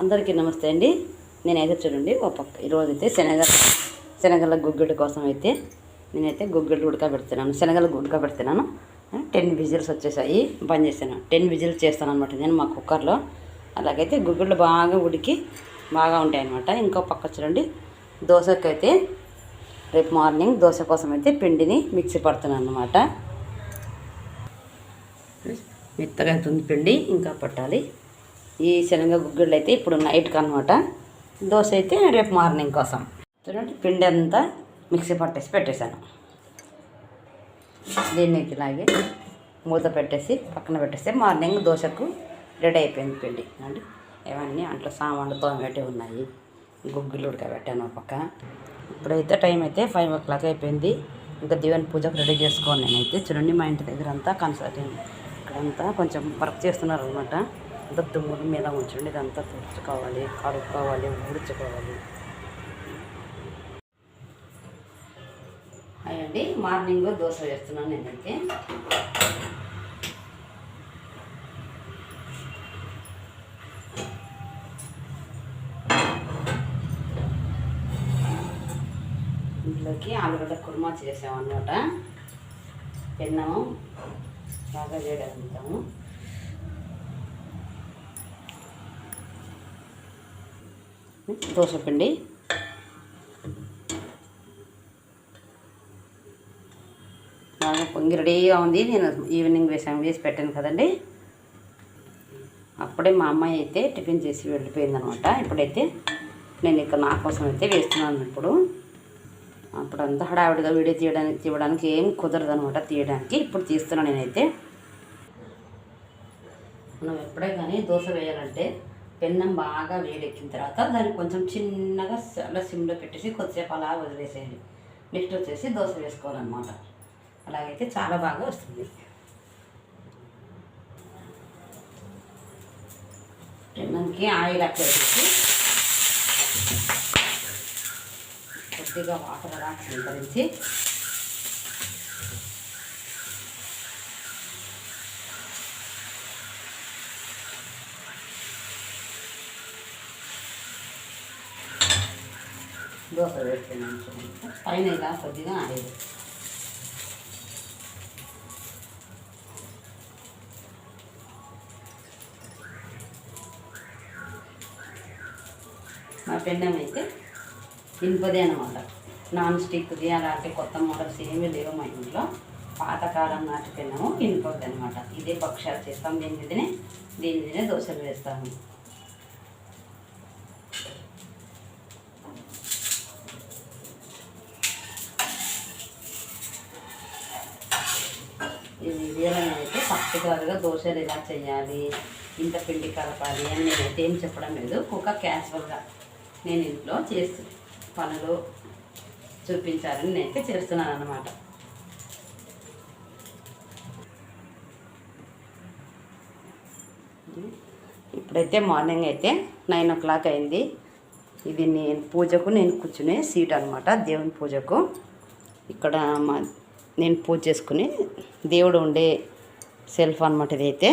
అందరికీ నమస్తే అండి. నేనైతే చూడండి ఒక పక్క ఈరోజైతే శనగ శనగల గుగ్గిడి కోసం అయితే నేనైతే గుగ్గిళ్ళు ఉడకబెడుతున్నాను శనగల ఉడకబెడుతున్నాను. టెన్ విజిల్స్ వచ్చేసాయి బంద్ చేశాను. టెన్ విజిల్స్ చేస్తాను అనమాట నేను మా కుక్కర్లో. అలాగైతే గుగ్గిళ్ళు బాగా ఉడికి బాగా ఉంటాయి అనమాట ఇంకో పక్క చూడండి దోశకైతే రేపు మార్నింగ్ దోశ కోసం అయితే పిండిని మిక్సీ పడుతున్నాను అనమాట మెత్తగా అవుతుంది పిండి ఇంకా పట్టాలి. ఈ శనగ గుగ్గిళ్ళు అయితే ఇప్పుడు నైట్కి అనమాట దోశ అయితే రేపు మార్నింగ్ కోసం. చూడండి పిండి అంతా మిక్సీ పట్టేసి పెట్టేశాను. దీన్ని ఇలాగే మూత పెట్టేసి పక్కన పెట్టేస్తే మార్నింగ్ దోశకు రెడీ అయిపోయింది పిండి. అంటే ఇవన్నీ అంట్లో సామాన్లు తోమేటి ఉన్నాయి. గుగ్గిళ్ళు ఉడకబెట్టాను ఒక పక్క. ఇప్పుడైతే టైం అయితే ఫైవ్ ఓ క్లాక్ అయిపోయింది. ఇంకా దేవుని పూజకు రెడీ చేసుకోను నేనైతే. చూడండి మా ఇంటి దగ్గర అంతా కన్సల్టింగ్ ఇక్కడంతా కొంచెం వర్క్ చేస్తున్నారు అనమాట అంతా దుమ్ముల మీద ఉంచండి ఇదంతా తుడుచుకోవాలి కడుక్కోవాలి ఊడ్చుకోవాలి. అయ్యండి మార్నింగ్ దోశ వేస్తున్నాను నేనైతే. ఇంట్లోకి ఆలుగడ్డ కుర్మా చేసామన్నమాట. పెన్నము బాగా చేయగలుగుతాము దోశ పిండి బాగా పొంగి రెడీగా ఉంది. నేను ఈవినింగ్ వేసాను వేసి పెట్టాను కదండి. అప్పుడే మా అమ్మాయి అయితే టిఫిన్ చేసి వెళ్ళిపోయిందనమాట. ఇప్పుడైతే నేను ఇక్కడ నా కోసం అయితే వేస్తున్నాను ఇప్పుడు. అప్పుడు అంతా హడావిడిగా వీడియో తీయడానికి తీయడానికి ఏం కుదరదు అనమాట తీయడానికి. ఇప్పుడు తీస్తున్నాను నేనైతే. మనం ఎప్పుడే కానీ దోశ వేయాలంటే పెన్నం బాగా వేడెక్కిన తర్వాత దాన్ని కొంచెం చిన్నగా అలా సిమ్లో పెట్టేసి కొద్దిసేపు అలా వదిలేసేయాలి నెక్స్ట్ వచ్చేసి దోశ వేసుకోవాలన్నమాట. అలాగైతే చాలా బాగా వస్తుంది. పెన్నంకి ఆయిల్ అట్లా కొద్దిగా వాటర్ అలా స్వీకరించి దోశ వేస్తున్నాను పైన ఇలా కొద్దిగా ఆయిల్ మా పెన్నం అయితే ఇనుపదే అనమాట నాన్ స్టిక్ది అలాంటి కొత్త మోడల్స్ ఏమీ లేవు మా ఇంట్లో. పాతకాలం నాటి పెన్నము ఇనుపది అనమాట ఇదే పక్షాలు చేస్తాం దీని మీదనే దీని మీదనే దోశలు వేస్తాము. ఇవ్వాలని అయితే పర్టికులర్గా దోశలు ఇలా చేయాలి ఇంత పిండి కలపాలి అని నేనైతే ఏం చెప్పడం లేదు. ఒక క్యాజువల్గా నేను ఇంట్లో చేస్తు పనులు చూపించాలని నేనైతే చేస్తున్నాను అన్నమాట. ఇప్పుడైతే మార్నింగ్ అయితే నైన్ ఓ క్లాక్ అయింది. ఇది నేను పూజకు నేను కూర్చునే సీట్ అనమాట దేవుని పూజకు. ఇక్కడ మా నేను పూజ చేసుకుని దేవుడు ఉండే సెల్ఫ్ అనమాట ఇదైతే.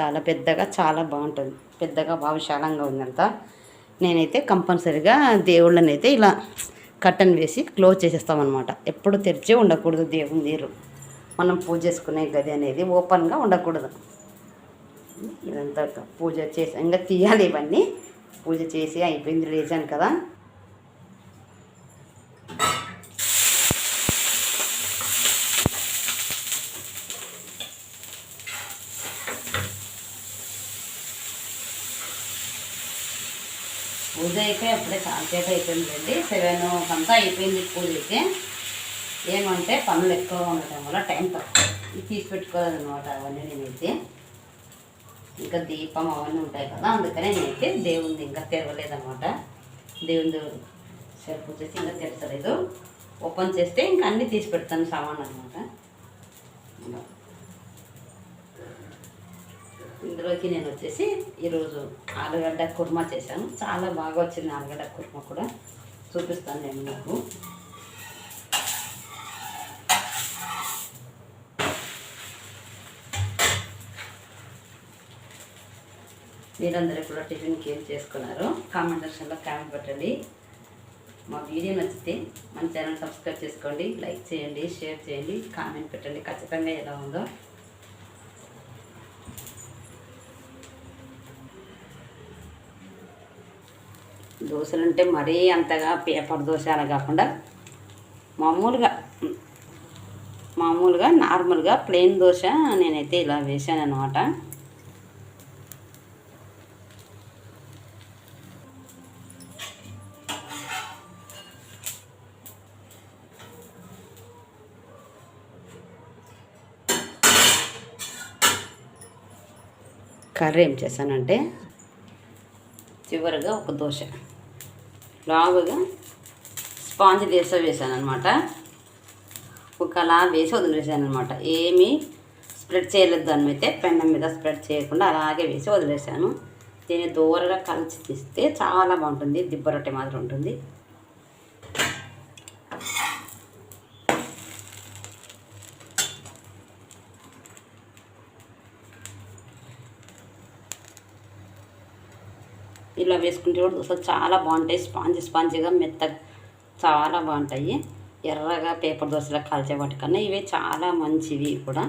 చాలా పెద్దగా చాలా బాగుంటుంది. పెద్దగా బాగా విశాలంగా ఉందంతా. నేనైతే కంపల్సరీగా దేవుళ్ళని అయితే ఇలా కట్టన్ వేసి క్లోజ్ చేసేస్తామన్నమాట. ఎప్పుడు తెరిచే ఉండకూడదు దేవుని నీరు. మనం పూజ చేసుకునే గది అనేది ఓపెన్గా ఉండకూడదు. ఇదంతా పూజ చేసి ఇంకా తీయాలి ఇవన్నీ. పూజ చేసి అయిపోయింది లేచాను కదా పూజ అయితే అప్పుడే కాంచేత అయిపోయిందండి. సెవెన్ అంతా అయిపోయింది పూజ అయితే. ఏమంటే పనులు ఎక్కువగా ఉండటం వల్ల టైం తక్కువ. తీసి పెట్టుకోవాలన్నమాట అవన్నీ నేనైతే. ఇంకా దీపం అవన్నీ ఉంటాయి కదా అందుకనే నేనైతే దేవుంది ఇంకా తెరవలేదన్నమాట. దేవుని సెల్ఫ్ వచ్చేసి ఇంకా తెరచలేదు. ఓపెన్ చేస్తే ఇంకా అన్నీ తీసి పెడతాను సామాన్ అనమాట ఇందులోకి నేను వచ్చేసి ఈరోజు ఆలుగడ్డ కుర్మా చేశాను. చాలా బాగా వచ్చింది ఆలుగడ్డ కుర్మా కూడా. చూపిస్తాను నేను మీకు. మీరందరూ కూడా టిఫిన్కి ఏం చేసుకున్నారు కామెంట్ సెక్షన్లో కామెంట్ పెట్టండి. మా వీడియో నచ్చితే మన ఛానల్ సబ్స్క్రైబ్ చేసుకోండి లైక్ చేయండి షేర్ చేయండి కామెంట్ పెట్టండి. ఖచ్చితంగా ఎలా ఉందో దోశలు అంటే మరీ అంతగా పేపర్ దోశ అలా కాకుండా మామూలుగా మామూలుగా నార్మల్గా ప్లెయిన్ దోశ నేనైతే ఇలా వేసాను అనమాట కర్రీ ఏం చేశానంటే చివరిగా ఒక దోశ. లావుగా స్పాంజ్ దోశ వేసాను అనమాట ఒక అలా వేసి వదిలేసాను అనమాట ఏమీ స్ప్రెడ్ చేయలేదు దాని అయితే పెన్నం మీద స్ప్రెడ్ చేయకుండా అలాగే వేసి వదిలేసాను. దీన్ని దూరగా కలిసి తీస్తే చాలా బాగుంటుంది దిబ్బ రొట్టె మాదిరి ఉంటుంది. ఇలా వేసుకుంటే కూడా దోశలు చాలా బాగుంటాయి. స్పాంజ్ స్పాంజ్గా మెత్తగా చాలా బాగుంటాయి. ఎర్రగా పేపర్ దోశలు కాల్చే వాటికన్నా ఇవి చాలా మంచివి కూడా.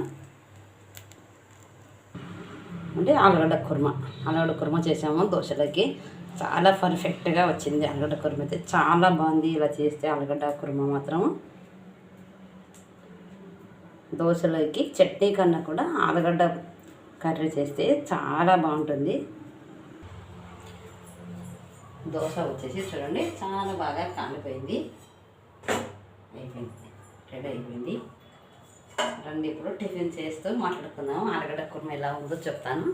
అంటే ఆలుగడ్డ కుర్మా ఆలుగడ్డ కుర్మా చేసాము దోశలకి. చాలా పర్ఫెక్ట్గా వచ్చింది ఆలుగడ్డ కుర్మ అయితే. చాలా బాగుంది ఇలా చేస్తే ఆలుగడ్డ కుర్మా మాత్రం. దోశలకి చట్నీ కన్నా కూడా ఆలుగడ్డ కర్రీ చేస్తే చాలా బాగుంటుంది. దోశ వచ్చేసి చూడండి చాలా బాగా కాలిపోయింది. అయిపోయింది. రెడీ అయిపోయింది. రండి ఇప్పుడు టిఫిన్ చేస్తూ మాట్లాడుకుందాము ఆలుగడ్డ కుర్మ ఎలా ఉందో చెప్తాను.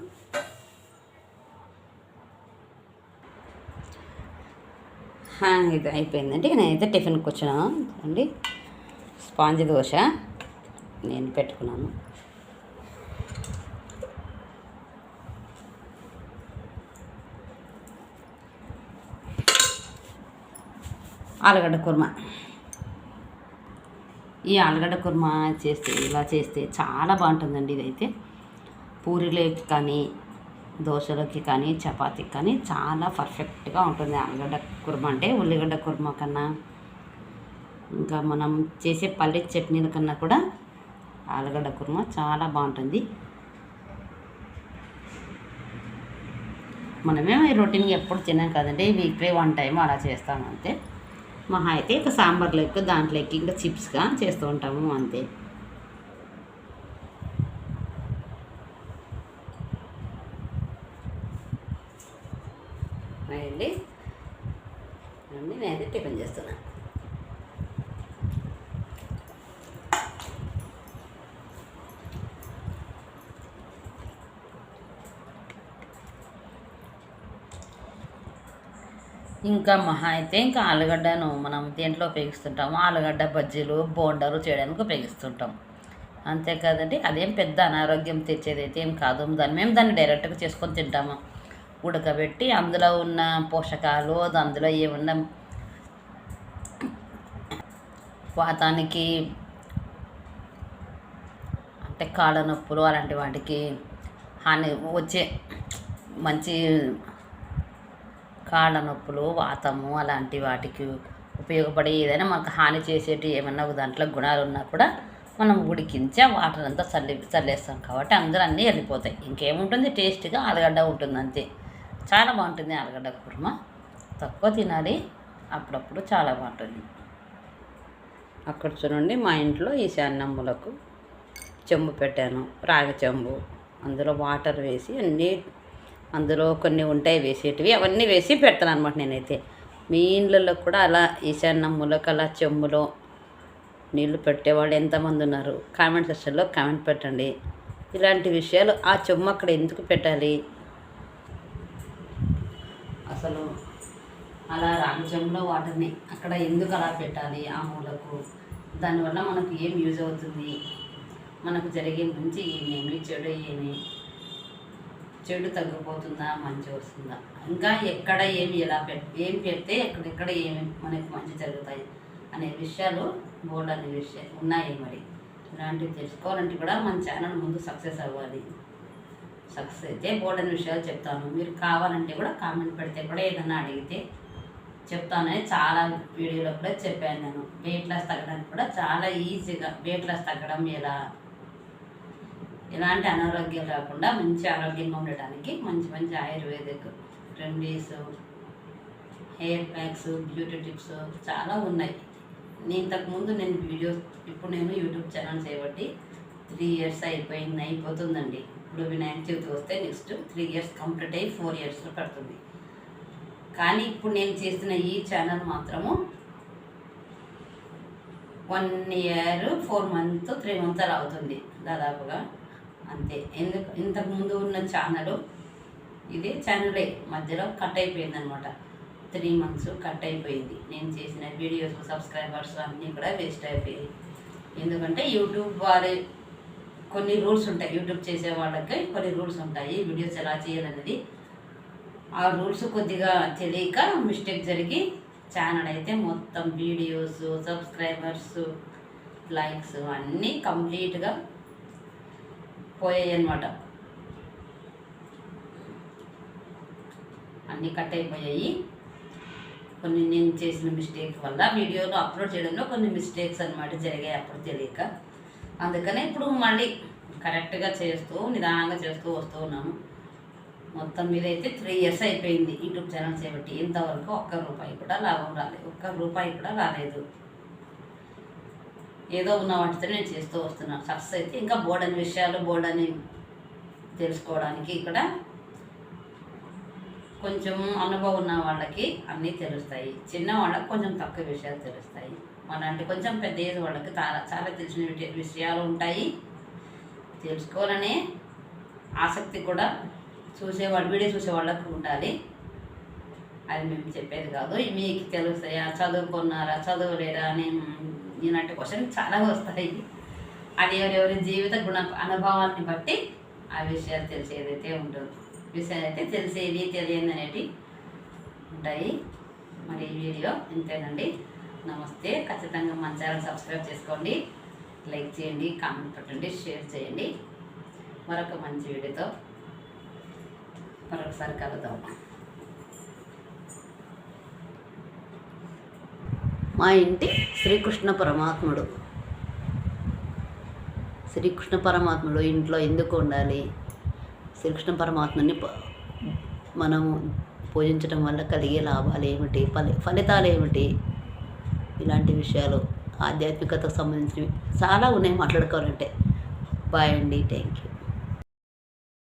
ఇది అయిపోయిందంటే నేనైతే టిఫిన్కి వచ్చినాను చూడండి స్పాంజ్ దోశ నేను పెట్టుకున్నాను. ఆలుగడ్డ కుర్మా. ఈ ఆలుగడ్డ కుర్మా చేస్తే ఇలా చేస్తే చాలా బాగుంటుందండి ఇదైతే. పూరీలోకి కానీ దోశలోకి కానీ చపాతీకి కానీ చాలా పర్ఫెక్ట్గా ఉంటుంది ఆలుగడ్డ కుర్మా. అంటే ఉల్లిగడ్డ కుర్మా కన్నా ఇంకా మనం చేసే పల్లె చట్నీల కన్నా కూడా ఆలుగడ్డ కుర్మా చాలా బాగుంటుంది. మనమేమో ఈ రొటీన్ ఎప్పుడు తినాం కదండి. వీక్లీ వన్ టైం అలా చేస్తాం అంతే. మహా అయితే ఇక సాంబార్లోకి దాంట్లోకి ఇంకా చిప్స్గా చేస్తూ ఉంటాము అంతే అయ్యండి అండి నేనైతే టిఫిన్ చేస్తున్నాను ఇంకా మహా అయితే ఇంకా ఆలుగడ్డను మనం దేంట్లో ఉపయోగిస్తుంటాము ఆలుగడ్డ బజ్జీలు బోండాలు చేయడానికి ఉపయోగిస్తుంటాం. అంతే కదండి అదేం పెద్ద అనారోగ్యం తెచ్చేది అయితే ఏం కాదు. దాన్ని మేము దాన్ని డైరెక్ట్గా చేసుకొని తింటాము. ఉడకబెట్టి అందులో ఉన్న పోషకాలు అందులో ఏమున్న వాతానికి అంటే కాళ్ళ నొప్పులు అలాంటి వాటికి హాని వచ్చే మంచి కాళ్ళ నొప్పులు వాతము అలాంటి వాటికి ఉపయోగపడే ఏదైనా మనకు హాని చేసేటి ఏమన్నా దాంట్లో గుణాలు ఉన్నా కూడా మనం ఉడికించి ఆ వాటర్ అంతా చల్లి చల్లేస్తాం కాబట్టి అందరూ అన్నీ వెళ్ళిపోతాయి. ఇంకేముంటుంది? టేస్ట్గా ఆలుగడ్డ ఉంటుంది అంతే. చాలా బాగుంటుంది ఆలుగడ్డ కుర్మ. తక్కువ తినాలి. అప్పుడప్పుడు చాలా బాగుంటుంది. అక్కడ చూడండి మా ఇంట్లో ఈశాన్యములకు చెంబు పెట్టాను. రాగి చెంబు. అందులో వాటర్ వేసి అన్నీ అందులో కొన్ని ఉంటాయి వేసేటివి. అవన్నీ వేసి పెడతాను అనమాట నేనైతే. మీ ఇండ్లలో కూడా అలా ఈశాన్యములకు అలా చెమ్ములో నీళ్ళు పెట్టేవాళ్ళు ఎంతమంది ఉన్నారు? కామెంట్ సెక్షన్లో కామెంట్ పెట్టండి. ఇలాంటి విషయాలు ఆ చెమ్ము అక్కడ ఎందుకు పెట్టాలి? అసలు అలా రామజంలో వాటర్ని అక్కడ ఎందుకు అలా పెట్టాలి ఆ మూలకు? దానివల్ల మనకు ఏం యూజ్ అవుతుంది? మనకు జరిగే మంచి ఏమేమి చెడు ఏమి? చెడు తగ్గిపోతుందా మంచి వస్తుందా? ఇంకా ఎక్కడ ఏమి ఎలా పెట్ ఏం పెడితే ఎక్కడెక్కడ ఏమి మనకు మంచి జరుగుతాయి అనే విషయాలు బోర్డు అనే విషయాలు ఉన్నాయి మరి. ఇలాంటివి తెలుసుకోవాలంటే కూడా మన ఛానల్ ముందు సక్సెస్ అవ్వాలి. సక్సెస్ అయితే బోర్డని విషయాలు చెప్తాను. మీరు కావాలంటే కూడా కామెంట్ పెడితే కూడా ఏదన్నా అడిగితే చెప్తానని చాలా వీడియోలో కూడా చెప్పాను నేను. వెయిట్ లాస్ తగ్గడానికి కూడా చాలా ఈజీగా వెయిట్ లాస్ తగ్గడం ఎలా ఎలాంటి అనారోగ్యం రాకుండా మంచి ఆరోగ్యంగా ఉండడానికి మంచి మంచి ayurvedic remedies hair packs beauty tips చాలా ఉన్నాయి. నేను ఇంతకుముందు నేను వీడియోస్ ఇప్పుడు నేను యూట్యూబ్ ఛానల్ చేయబట్టి త్రీ ఇయర్స్ అయిపోయింది అయిపోతుందండి. ఇప్పుడు వినాయక చవితి వస్తే నెక్స్ట్ త్రీ ఇయర్స్ కంప్లీట్ అయ్యి ఫోర్ ఇయర్స్లో పడుతుంది. కానీ ఇప్పుడు నేను చేసిన ఈ ఛానల్ మాత్రము one year four month three months అలా అవుతుంది దాదాపుగా. అంతే. ఎందుకు ఇంతకు ముందు ఉన్న ఛానల్ ఇది ఛానలే మధ్యలో కట్ అయిపోయింది అనమాట త్రీ మంత్స్ కట్ అయిపోయింది. నేను చేసిన వీడియోస్ సబ్స్క్రైబర్స్ అన్నీ కూడా వేస్ట్ అయిపోయాయి. ఎందుకంటే యూట్యూబ్ వారి కొన్ని రూల్స్ ఉంటాయి. యూట్యూబ్ చేసే వాళ్ళకి కొన్ని రూల్స్ ఉంటాయి. వీడియోస్ ఎలా చేయాలనేది. ఆ రూల్స్ కొద్దిగా తెలియక మిస్టేక్ జరిగి ఛానల్ అయితే మొత్తం వీడియోస్ సబ్స్క్రైబర్స్ లైక్స్ అన్నీ కంప్లీట్గా పోయాయి అనమాట అన్నీ కట్ అయిపోయాయి. కొన్ని నేను చేసిన మిస్టేక్ వల్ల వీడియోలు అప్లోడ్ చేయడంలో కొన్ని మిస్టేక్స్ అన్నమాట జరిగాయి అప్పుడు తెలియక. అందుకనే ఇప్పుడు మళ్ళీ కరెక్ట్గా చేస్తూ నిదానంగా చేస్తూ వస్తూ ఉన్నాము మొత్తం మీద అయితే త్రీ ఇయర్స్ అయిపోయింది. యూట్యూబ్ ఛానల్ చేయబట్టి ఇంతవరకు ఒక్క రూపాయి కూడా లాభం రాలేదు ఒక్క రూపాయి కూడా రాలేదు. ఏదో ఉన్న వాటితో నేను చేస్తూ వస్తున్నాను సక్సెస్ అయితే ఇంకా బోర్డ్ అనే విషయాలు బోర్డ్ అని తెలుసుకోవడానికి ఇక్కడ కొంచెం అనుభవం ఉన్న వాళ్ళకి అన్నీ తెలుస్తాయి. చిన్న వాళ్ళకి కొంచెం తక్కువ విషయాలు తెలుస్తాయి. మనంటే కొంచెం పెద్ద ఏజ్ వాళ్ళకి చాలా చాలా తెలిసిన విషయాలు ఉంటాయి. తెలుసుకోవాలనే ఆసక్తి కూడా చూసేవాళ్ళు వీడియో చూసే వాళ్ళకు ఉండాలి. అది మేము చెప్పేది కాదు. మీకు తెలుస్తాయా? చదువుకున్నారా? చదువులేరా అని ఇలాంటి క్వశ్చన్ చాలా వస్తాయి. అది ఎవరెవరి జీవిత గుణ అనుభవాన్ని బట్టి ఆ విషయాలు తెలిసేదైతే ఉంటుంది విషయాలు అయితే తెలిసేది తెలియదు అనేటివి ఉంటాయి. మరి ఈ వీడియో ఇంతేనండి. నమస్తే. ఖచ్చితంగా మన ఛానల్ సబ్స్క్రైబ్ చేసుకోండి. లైక్ చేయండి కామెంట్ పెట్టండి షేర్ చేయండి. మరొక మంచి వీడియోతో మరొకసారి కలుద్దాం. మా ఇంటి శ్రీకృష్ణ పరమాత్ముడు. శ్రీకృష్ణ పరమాత్ముడు ఇంట్లో ఎందుకు ఉండాలి? శ్రీకృష్ణ పరమాత్ముని మనము పూజించడం వల్ల కలిగే లాభాలు ఏమిటి? ఫలి ఫలితాలు ఏమిటి? ఇలాంటి విషయాలు ఆధ్యాత్మికతకు సంబంధించినవి చాలా ఉన్నాయి మాట్లాడుకోవాలంటే. బాయ్ అండి. Thank you